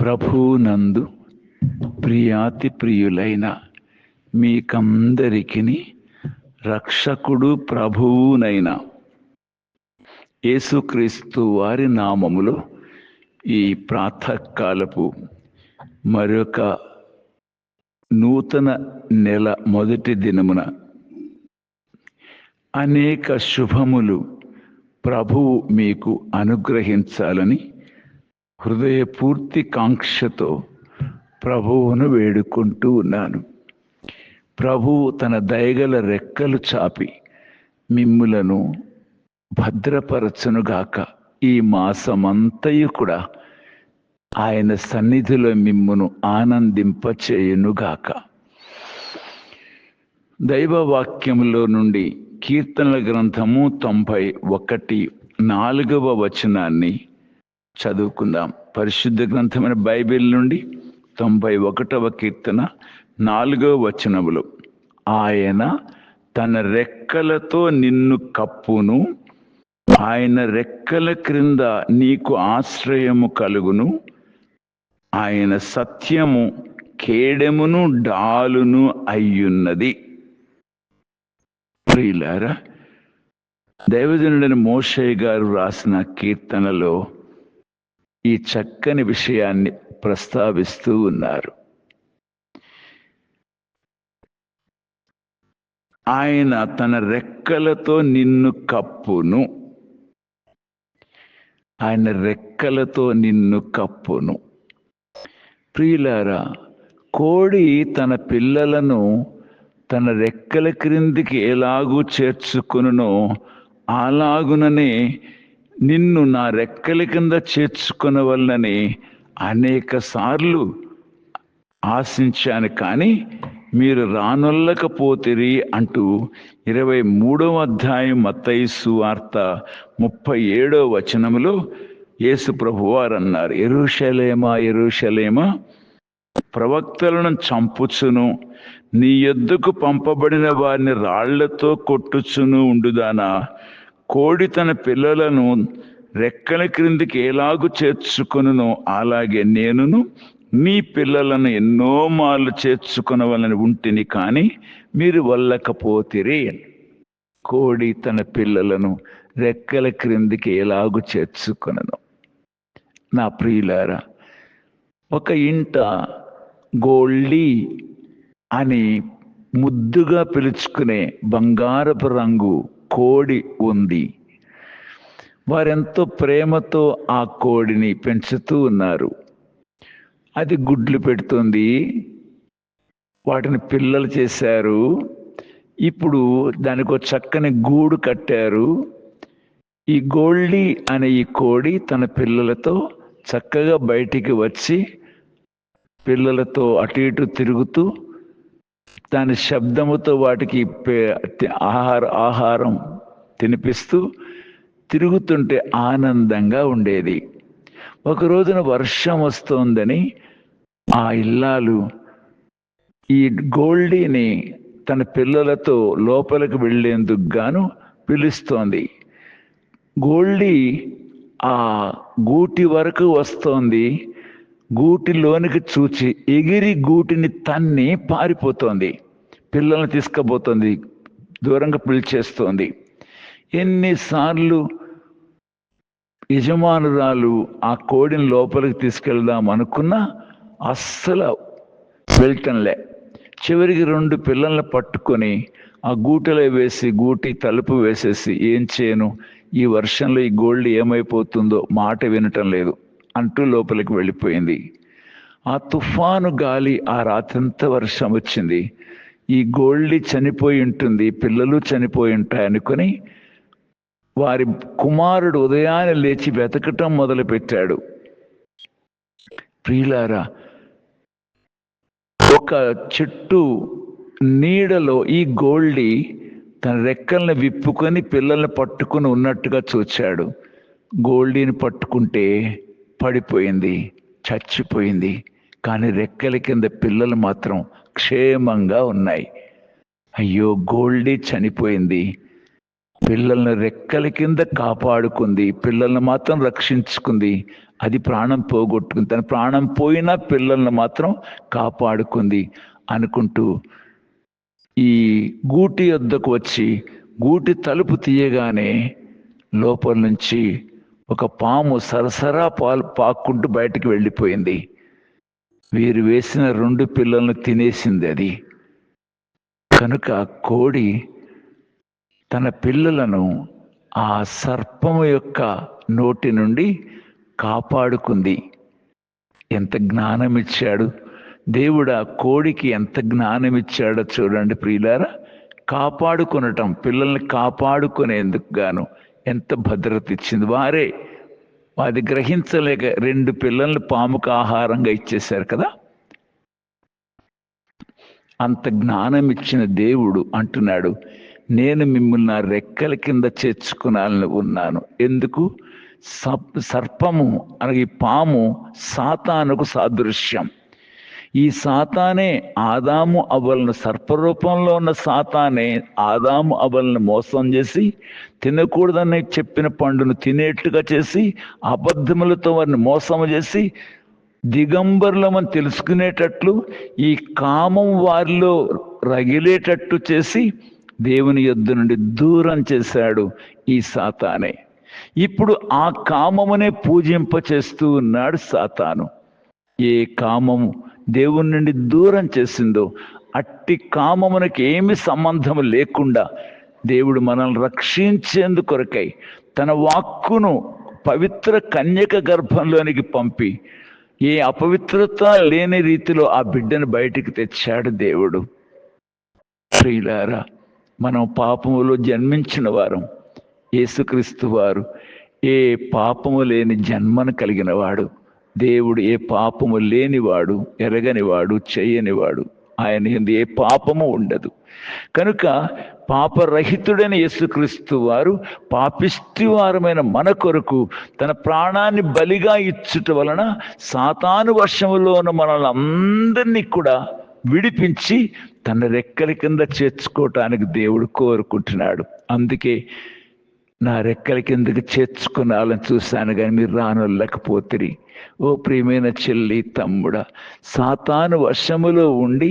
ప్రభునందు ప్రియాతి ప్రియులైన మీకందరికి రక్షకుడు ప్రభువునైన యేసుక్రీస్తు వారి నామములో ఈ ప్రాతకాలపు మరొక నూతన నెల మొదటి దినమున అనేక శుభములు ప్రభువు మీకు అనుగ్రహించాలని హృదయపూర్తి కాంక్షతో ప్రభువును వేడుకుంటూ ఉన్నాను. ప్రభువు తన దయగల రెక్కలు చాపి మిమ్ములను భద్రపరచునుగాక. ఈ మాసమంతయు కూడా ఆయన సన్నిధిలో మిమ్మును ఆనందింపచేయునుగాక. దైవవాక్యములో నుండి కీర్తనల గ్రంథము తొంభై ఒకటి నాలుగవ వచనాన్ని చదువుకుందాం. పరిశుద్ధ గ్రంథమైన బైబిల్ నుండి తొంభై ఒకటవ కీర్తన నాలుగవ వచనములు. ఆయన తన రెక్కలతో నిన్ను కప్పును. ఆయన రెక్కల క్రింద నీకు ఆశ్రయము కలుగును. ఆయన సత్యము కేడెమును డాలును అయ్యున్నది. ప్రియులారా దైవజనుడైన మోషయ్య గారు రాసిన కీర్తనలో ఈ చక్కని విషయాన్ని ప్రస్తావిస్తూ ఉన్నారు. ఆయన తన రెక్కలతో నిన్ను కప్పును. ఆయన రెక్కలతో నిన్ను కప్పును. ప్రియులారా కోడి తన పిల్లలను తన రెక్కల క్రిందికి ఎలాగూ చేర్చుకునునో అలాగుననే నిన్ను నా రెక్కల కింద చేర్చుకునవలనని అనేక సార్లు ఆశించాను కానీ మీరు రానొల్లకపోతిరి అంటూ ఇరవై మూడవ అధ్యాయం మత్తైసు వార్త ముప్పై ఏడవ వచనములో యేసు ప్రభువారు అన్నారు ఎరుషలేమా ఎరుషలేమా ప్రవక్తలను చంపుచును నీ ఎద్దుకు పంపబడిన వారిని రాళ్ళతో కొట్టుచును ఉండుదానా? కోడి తన పిల్లలను రెక్కల క్రిందికి ఎలాగు చేర్చుకొనునో అలాగే నేనును మీ పిల్లలను ఎన్నో మార్లు చేర్చుకునవలని ఉంటిని కానీ మీరు వల్లకపోతిరి. కోడి తన పిల్లలను రెక్కల క్రిందికి ఎలాగు చేర్చుకొనను. నా ప్రియులారా ఒక ఇంట గోల్డీ అని ముద్దుగా పిలుచుకునే బంగారపు రంగు కోడి ఉంది. వారెంతో ప్రేమతో ఆ కోడిని పెంచుతూ ఉన్నారు. అది గుడ్లు పెడుతుంది. వాటిని పిల్లలు చేశారు. ఇప్పుడు దానికి ఒక చక్కని గూడు కట్టారు. ఈ గోల్డీ అనే ఈ కోడి తన పిల్లలతో చక్కగా బయటికి వచ్చి పిల్లలతో అటు ఇటు తిరుగుతూ దాని శబ్దముతో వాటికి ఆహార ఆహారం తినిపిస్తూ తిరుగుతుంటే ఆనందంగా ఉండేది. ఒక రోజున వర్షం వస్తోందని ఆ ఇల్లాలు ఈ గోల్డీని తన పిల్లలతో లోపలికి వెళ్ళేందుకు గాను పిలుస్తోంది. గోల్డీ ఆ గూటి వరకు వస్తోంది. గూటిలోనికి చూచి ఎగిరి గూటిని తన్ని పారిపోతోంది. పిల్లల్ని తీసుకుపోతుంది. దూరంగా పిలిచేస్తోంది ఎన్నిసార్లు యజమానురాలు ఆ కోడిని లోపలికి తీసుకెళ్దాం అనుకున్నా అస్సలు వెళ్ళటంలే చివరికి రెండు పిల్లల్ని పట్టుకొని ఆ గూటలో వేసి గూటి తలుపు వేసేసి ఏం చేయను? ఈ వర్షంలో ఈ గోల్డ్ ఏమైపోతుందో మాట వినటం లేదు. అంటూ లోపలికి వెళ్ళిపోయింది. ఆ తుఫాను గాలి ఆ రాత్రంతా వర్షం వచ్చింది. ఈ గోల్డీ చనిపోయి ఉంటుంది పిల్లలు చనిపోయి ఉంటాయి అనుకుని వారి కుమారుడు ఉదయాన్నే లేచి వెతకటం మొదలుపెట్టాడు. ప్రియులారా ఒక చెట్టు నీడలో ఈ గోల్డీ తన రెక్కల్ని విప్పుకొని పిల్లల్ని పట్టుకుని ఉన్నట్టుగా చూచాడు. గోల్డీని పట్టుకుంటే పడిపోయింది చచ్చిపోయింది కానీ రెక్కల కింద పిల్లలు మాత్రం క్షేమంగా ఉన్నాయి. అయ్యో గోల్డీ చనిపోయింది. పిల్లల్ని రెక్కల కింద కాపాడుకుంది పిల్లల్ని మాత్రం రక్షించుకుంది. అది ప్రాణం పోగొట్టుకుంది తన ప్రాణం పోయినా పిల్లల్ని మాత్రం కాపాడుకుంది అనుకుంటూ ఈ గూటి వద్దకు వచ్చి గూటి తలుపు తీయగానే లోపల నుంచి ఒక పాము సరసరా పాలు పాక్కుంటూ బయటికి వెళ్ళిపోయింది. వీరు వేసిన రెండు పిల్లలను తినేసింది అది. కనుక కోడి తన పిల్లలను ఆ సర్పము యొక్క నోటి నుండి కాపాడుకుంది. ఎంత జ్ఞానం ఇచ్చాడు దేవుడు ఆ కోడికి ఎంత జ్ఞానం ఇచ్చాడో చూడండి ప్రియులారా. కాపాడుకొనటం పిల్లల్ని కాపాడుకునేందుకు గాను ఎంత భద్రత ఇచ్చింది. వారే అది గ్రహించలేక రెండు పిల్లల్ని పాముకు ఆహారంగా ఇచ్చేశారు కదా. అంత జ్ఞానం ఇచ్చిన దేవుడు అంటున్నాడు నేను మిమ్మల్ని నా రెక్కల కింద చేర్చుకునాలని ఉన్నాను. ఎందుకు? సప్ సర్పము అనగా పాము సాతానుకు సాదృశ్యం. ఈ సాతానే ఆదాము అవలను సర్పరూపంలో ఉన్న సాతానే ఆదాము అవలను మోసం చేసి తినకూడదని చెప్పిన పండును తినేట్టుగా చేసి అబద్ధములతో వారిని మోసం చేసి దిగంబరులమని తెలుసుకునేటట్లు ఈ కామం వారిలో రగిలేటట్టు చేసి దేవుని యొద్ద నుండి దూరం చేశాడు ఈ సాతానే. ఇప్పుడు ఆ కామమునే పూజింప చేస్తూ ఉన్నాడు సాతాను. ఏ కామము? దేవుని నుండి దూరం చేసిందో అట్టి కామమునకి ఏమి సంబంధం లేకుండా దేవుడు మనల్ని రక్షించేందు కొరకై తన వాక్కును పవిత్ర కన్యక గర్భంలోనికి పంపి ఏ అపవిత్రత లేని రీతిలో ఆ బిడ్డను బయటికి తెచ్చాడు దేవుడు. ప్రియులారా మనం పాపములో జన్మించిన వారం యేసుక్రీస్తు వారు ఏ పాపము లేని జన్మను కలిగిన వాడు. దేవుడు ఏ పాపము లేనివాడు ఎరగనివాడు చేయనివాడు. ఆయన ఎందు ఏ పాపము ఉండదు. కనుక పాపరహితుడైన యేసుక్రీస్తు వారు పాపిష్టివారమైన మన కొరకు తన ప్రాణాన్ని బలిగా ఇచ్చుట వలన సాతాను వర్షములోన మనల్ని అందరినీ కూడా విడిపించి తన రెక్కల కింద చేర్చుకోవటానికి దేవుడు కోరుకుంటున్నాడు. అందుకే నా రెక్కల కిందకి చేర్చుకునాలని చూశాను కానీ మీరు రానొల్లకపోతిరి. ఓ ప్రియమైన చెల్లి తమ్ముడా సాతాను వర్షములో ఉండి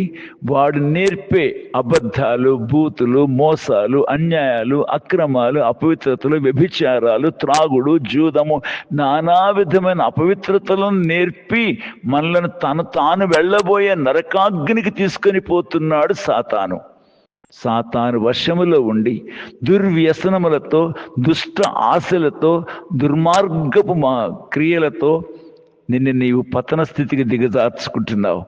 వాడు నేర్పే అబద్ధాలు బూతులు మోసాలు అన్యాయాలు అక్రమాలు అపవిత్రతలు వ్యభిచారాలు త్రాగుడు జూదము నానా విధమైన అపవిత్రతలను నేర్పి మనలను తను తాను వెళ్ళబోయే నరకాగ్నికి తీసుకొని పోతున్నాడు సాతాను. సాతాను వశములో ఉండి దుర్వ్యసనములతో దుష్ట ఆశలతో దుర్మార్గపు మా క్రియలతో నిన్ను నీవు పతన స్థితికి దిగజార్చుకుంటున్నావు.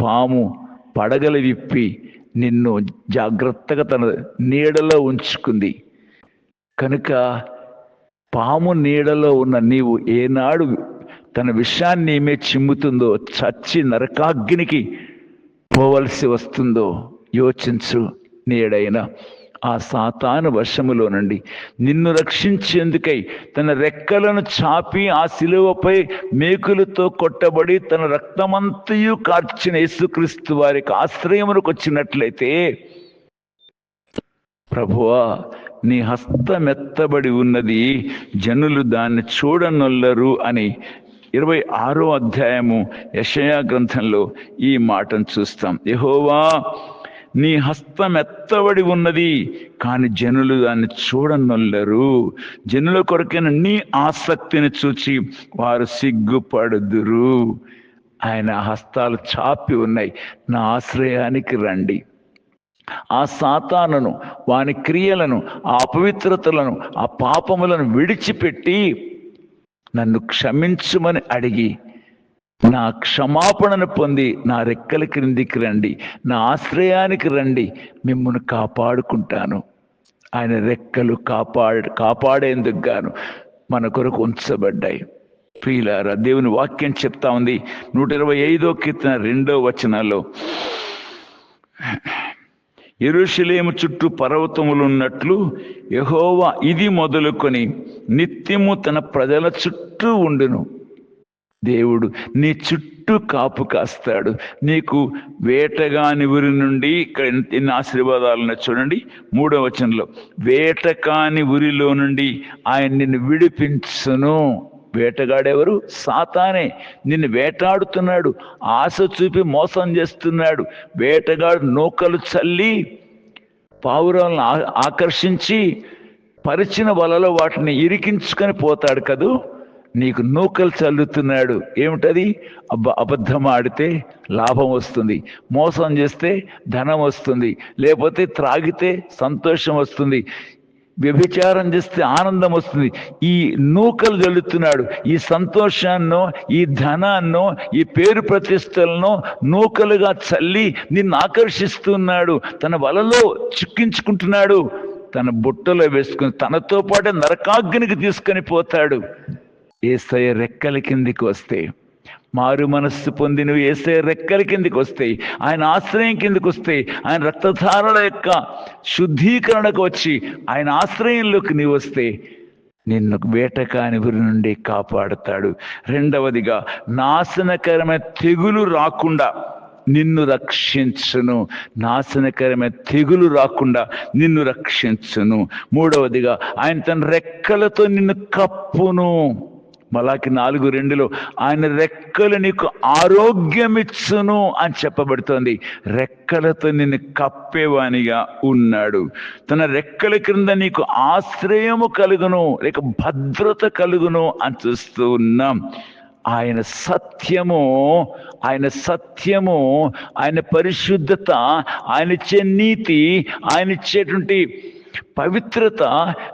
పాము పడగలు విప్పి నిన్ను జాగ్రత్తగా తన నీడలో ఉంచుకుంది. కనుక పాము నీడలో ఉన్న నీవు ఏనాడు తన విషయాన్ని ఏమే చిమ్ముతుందో చచ్చి నరకాగ్నికి పోవలసి వస్తుందో యోచించు. నీడైనా ఆ సాతాను వశములో నుండి నిన్ను రక్షించేందుకై తన రెక్కలను చాపి ఆ శిలువపై మేకులతో కొట్టబడి తన రక్తమంతయు కార్చిన యేసుక్రీస్తు వారికి ఆశ్రయమునకు వచ్చినట్లయితే ప్రభువా నీ హస్తమెత్తబడి ఉన్నది జనులు దాన్ని చూడనొల్లరు అని ఇరవై ఆరో అధ్యాయము యషయా గ్రంథంలో ఈ మాటను చూస్తాం. యహోవా నీ హస్తం ఎత్తబడి ఉన్నది. కానీ జనులు దాన్ని చూడనొల్లరు. జనుల కొరకైన నీ ఆసక్తిని చూచి వారు సిగ్గుపడుదురు. ఆయన హస్తాలు చాపి ఉన్నాయి. నా ఆశ్రయానికి రండి. ఆ సాతానను వాని క్రియలను ఆ అపవిత్రతలను ఆ పాపములను విడిచిపెట్టి నన్ను క్షమించుమని అడిగి నా క్షమాపణను పొంది నా రెక్కల క్రిందికి రండి నా ఆశ్రయానికి రండి మిమ్మల్ని కాపాడుకుంటాను. ఆయన రెక్కలు కాపాడ కాపాడేందుకు గాను మన కొరకు ఉంచబడ్డాయి. ప్రియులారా దేవుని వాక్యం చెప్తా ఉంది. నూట ఇరవై ఐదో కీర్తన రెండో వచనాల్లో. ఎరుషులేము చుట్టూ పర్వతములు ఉన్నట్లు యహోవా ఇది మొదలుకొని నిత్యము తన ప్రజల చుట్టూ ఉండును. దేవుడు నీ చుట్టూ కాపు కాస్తాడు. నీకు వేటగాని ఊరి నుండి ఇక్కడ ఎన్ని ఆశీర్వాదాలను చూడండి. మూడవ వచనంలో వేటకాని ఊరిలో నుండి ఆయన నిన్ను విడిపించును. వేటగాడెవరు? సాతానే. నిన్ను వేటాడుతున్నాడు. ఆశ చూపి మోసం చేస్తున్నాడు. వేటగాడు నూకలు చల్లి పావురాలను ఆకర్షించి పరిచిన వలలో వాటిని ఇరికించుకొని పోతాడు కదూ? నీకు నూకలు చల్లుతున్నాడు. ఏమిటది? అబ్బ అబద్ధం ఆడితే లాభం వస్తుంది. మోసం చేస్తే ధనం వస్తుంది. లేకపోతే త్రాగితే సంతోషం వస్తుంది. వ్యభిచారం చేస్తే ఆనందం వస్తుంది. ఈ నూకలు జల్లుతున్నాడు ఈ సంతోషాన్నో ఈ ధనాన్నో ఈ పేరు ప్రతిష్టలను నూకలుగా చల్లి నిన్ను ఆకర్షిస్తున్నాడు. తన వలలో చిక్కించుకుంటున్నాడు. తన బుట్టలో వేసుకుని తనతో పాటే నరకాగ్నికి తీసుకొని పోతాడు. ఏసయ రెక్కల కిందికి వస్తే మారు మనస్సు పొంది నువ్వు ఏసే రెక్కల కిందికి వస్తాయి ఆయన ఆశ్రయం కిందికి వస్తాయి ఆయన రక్తధారల యొక్క శుద్ధీకరణకు వచ్చి ఆయన ఆశ్రయంలోకి నీవు వస్తే నిన్ను వేటకాని గురి నుండి కాపాడుతాడు. రెండవదిగా నాశనకరమైన తెగులు రాకుండా నిన్ను రక్షించును. నాశనకరమైన తెగులు రాకుండా నిన్ను రక్షించును. మూడవదిగా ఆయన తన రెక్కలతో నిన్ను కప్పును. మలాకి నాలుగు రెండులో ఆయన రెక్కలు నీకు ఆరోగ్యమిచ్చును అని చెప్పబడుతోంది. రెక్కలతో నిన్ను కప్పేవానిగా ఉన్నాడు. తన రెక్కల క్రింద నీకు ఆశ్రయము కలుగును లేక భద్రత కలుగును అని చూస్తూ ఉన్నాం. ఆయన సత్యము ఆయన సత్యము ఆయన పరిశుద్ధత ఆయన ఇచ్చే నీతి ఆయన ఇచ్చేటువంటి పవిత్రత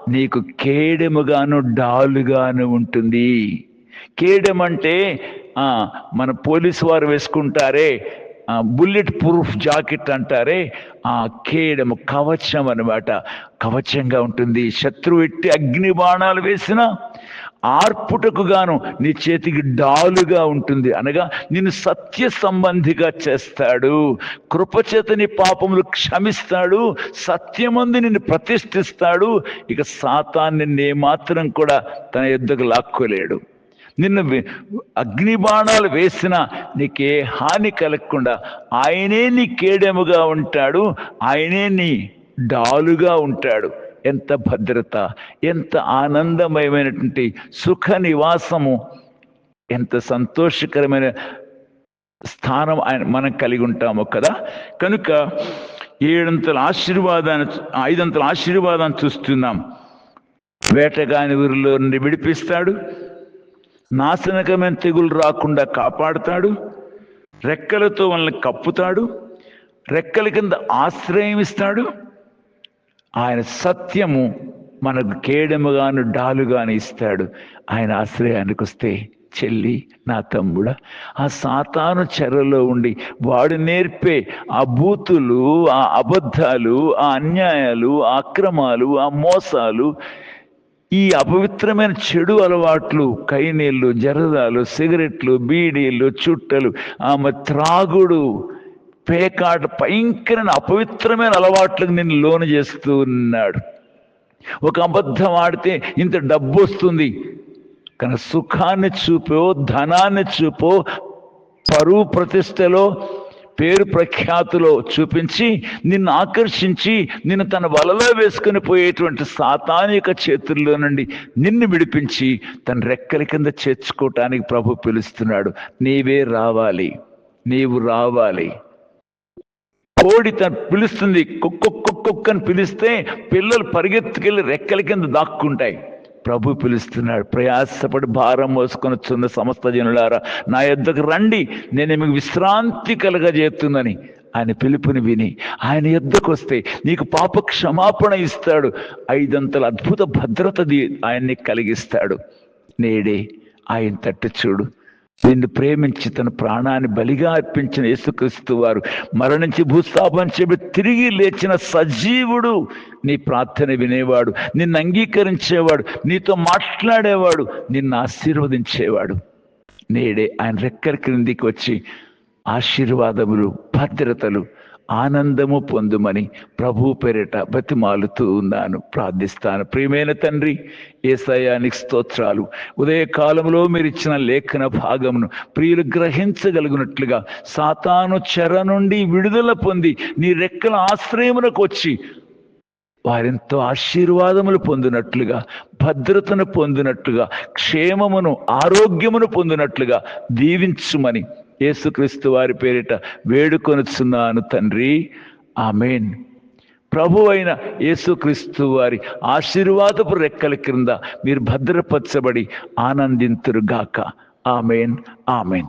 నీకు కేడెముగాను డాలుగాను ఉంటుంది. కేడెం అంటే మన పోలీసు వారు వేసుకుంటారే బుల్లెట్ ప్రూఫ్ జాకెట్ అంటారే ఆ కేడము కవచం అన్నమాట. కవచంగా ఉంటుంది. శత్రువు ఎట్టి అగ్ని బాణాలు వేసిన ఆర్పుటకు గాను నీ చేతికి డాలుగా ఉంటుంది. అనగా నిన్ను సత్య సంబంధిగా చేస్తాడు. కృపచేత నీ పాపములు క్షమిస్తాడు. సత్యమందు నిన్ను ప్రతిష్ఠిస్తాడు. ఇక సాతాన్ని నే మాత్రం కూడా తన యుద్ధకు లాక్కోలేడు. నిన్ను అగ్నిబాణాలు అగ్ని బాణాలు వేసినా నీకే హాని కలగకుండా ఆయనే నీ కేడెముగా ఉంటాడు. ఆయనే నీ డాలుగా ఉంటాడు. ఎంత భద్రత ఎంత ఆనందమయమైనటువంటి సుఖ నివాసము ఎంత సంతోషకరమైన స్థానం ఆయన మనం కలిగి ఉంటాము కదా. కనుక ఏడంతల ఆశీర్వాదాన్ని ఐదంతల ఆశీర్వాదాన్ని చూస్తున్నాం. వేటగాని ఊరిలో నుండి విడిపిస్తాడు. నాశనకమైన తెగులు రాకుండా కాపాడుతాడు. రెక్కలతో మనల్ని కప్పుతాడు. రెక్కల కింద ఆశ్రయం ఇస్తాడు. ఆయన సత్యము మనకు కేడముగాను డాలుగాను ఇస్తాడు. ఆయన ఆశ్రయానికి వస్తే చెల్లి నా తమ్ముడ ఆ సాతాను చెరలో ఉండి వాడు నేర్పే ఆ బూతులు ఆ అబద్ధాలు ఆ అన్యాయాలు ఆ అక్రమాలు ఆ మోసాలు ఈ అపవిత్రమైన చెడు అలవాట్లు కైనీళ్ళు జరదాలు సిగరెట్లు బీడీలు చుట్టలు ఆమె త్రాగుడు పేకాట భయంకరమైన అపవిత్రమైన అలవాట్లకు నిన్ను లోను చేస్తూ ఉన్నాడు ఒక అబద్ధం ఆడితే ఇంత డబ్బు వస్తుంది. కానీ సుఖాన్ని చూపో ధనాన్ని చూపో పరువు ప్రతిష్టలో పేరు ప్రఖ్యాతులో చూపించి నిన్ను ఆకర్షించి నిన్ను తన వలలో వేసుకుని పోయేటువంటి సాతానిక చేతుల్లో నుండి నిన్ను విడిపించి తన రెక్కల కింద చేర్చుకోవటానికి ప్రభు పిలుస్తున్నాడు. నీవే రావాలి. నీవు రావాలి. కోడి తన పిలుస్తుంది. కుక్క అని పిలిస్తే పిల్లలు పరిగెత్తుకెళ్ళి రెక్కల కింద దాక్కుంటాయి. ప్రభు పిలుస్తున్నాడు ప్రయాసపడి భారం మోసుకొని చున్న సమస్త జనులారా నా యొద్దకు రండి నేను మీకు విశ్రాంతి కలగజేస్తుందని. ఆయన పిలుపుని విని ఆయన యుద్ధకు వస్తే నీకు పాప క్షమాపణ ఇస్తాడు. ఐదంతల అద్భుత భద్రత ఆయన్ని కలిగిస్తాడు. నేడే ఆయన తట్టు చూడు. నిన్ను ప్రేమించి తన ప్రాణాన్ని బలిగా అర్పించిన యేసుక్రీస్తు వారు మరణించి భూస్థాపన చెప్పి తిరిగి లేచిన సజీవుడు నీ ప్రార్థన వినేవాడు నిన్ను అంగీకరించేవాడు నీతో మాట్లాడేవాడు నిన్ను ఆశీర్వదించేవాడు. నేడే ఆయన రెక్కల క్రిందికి వచ్చి ఆశీర్వాదములు భద్రతలు ఆనందము పొందుమని ప్రభు పేరిట బతిమాలుతూ ఉన్నాను ప్రార్థిస్తాను. ప్రియమైన తండ్రి ఏసయానికి స్తోత్రాలు. ఉదయ కాలంలో మీరు ఇచ్చిన లేఖన భాగమును ప్రియులు గ్రహించగలిగినట్లుగా సాతాను చెర నుండి విడుదల పొంది నీ రెక్కల ఆశ్రయమునకు వచ్చి వారెంతో ఆశీర్వాదములు పొందినట్లుగా భద్రతను పొందినట్లుగా క్షేమమును ఆరోగ్యమును పొందినట్లుగా దీవించుమని యేసుక్రీస్తు వారి పేరిట వేడుకొనుచున్నాను తండ్రి. ఆమెన్. ప్రభు అయిన యేసుక్రీస్తు వారి ఆశీర్వాదపు రెక్కల క్రింద మీరు భద్రపరచబడి ఆనందింతురుగాక. ఆమెన్. ఆమెన్.